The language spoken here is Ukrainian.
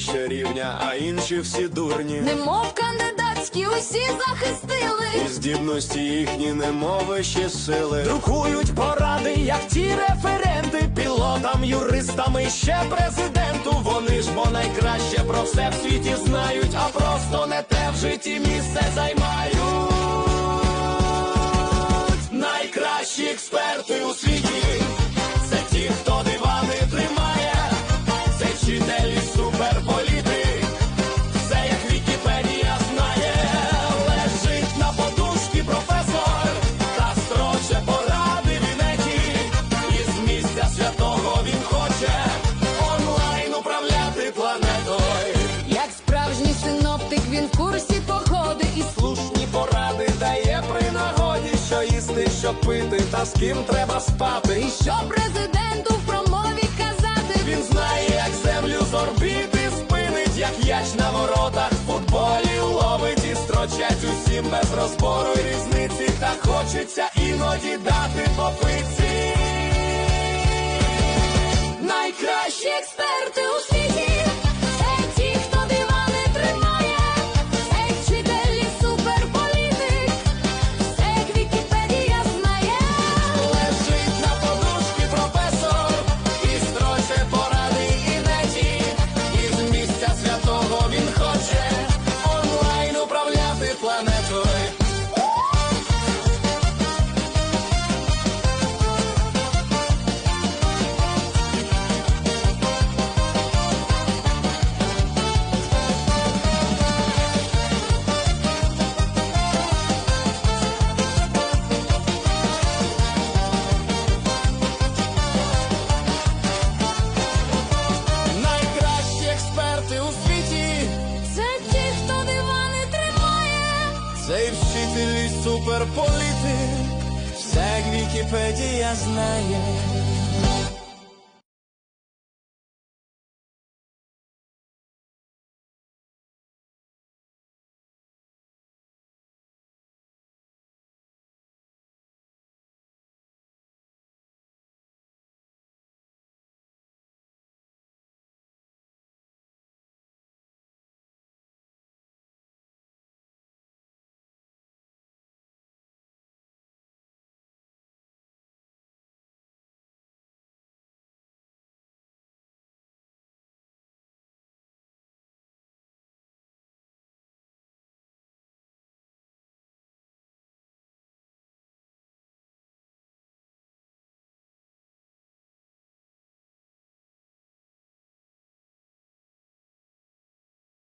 вище рівня, а інші всі дурні. Немов кандидатські усі захистили. І здібності їхні немови ще сили. Друкують поради, як ті референти, пілотам, юристам і ще президенту. Вони ж бо найкраще про все в світі знають, а просто не те в житті місце займають. Що їсти, що пити, та з ким треба спати. І що президенту в промові казати? Він знає, як землю з орбіти спинить, як яч на воротах в футболі ловить і строчать усім без розбору і різниці, та хочеться іноді дати попиці. Тримає. вчитель і вчителі суперполіти, все як Вікіпедія знає.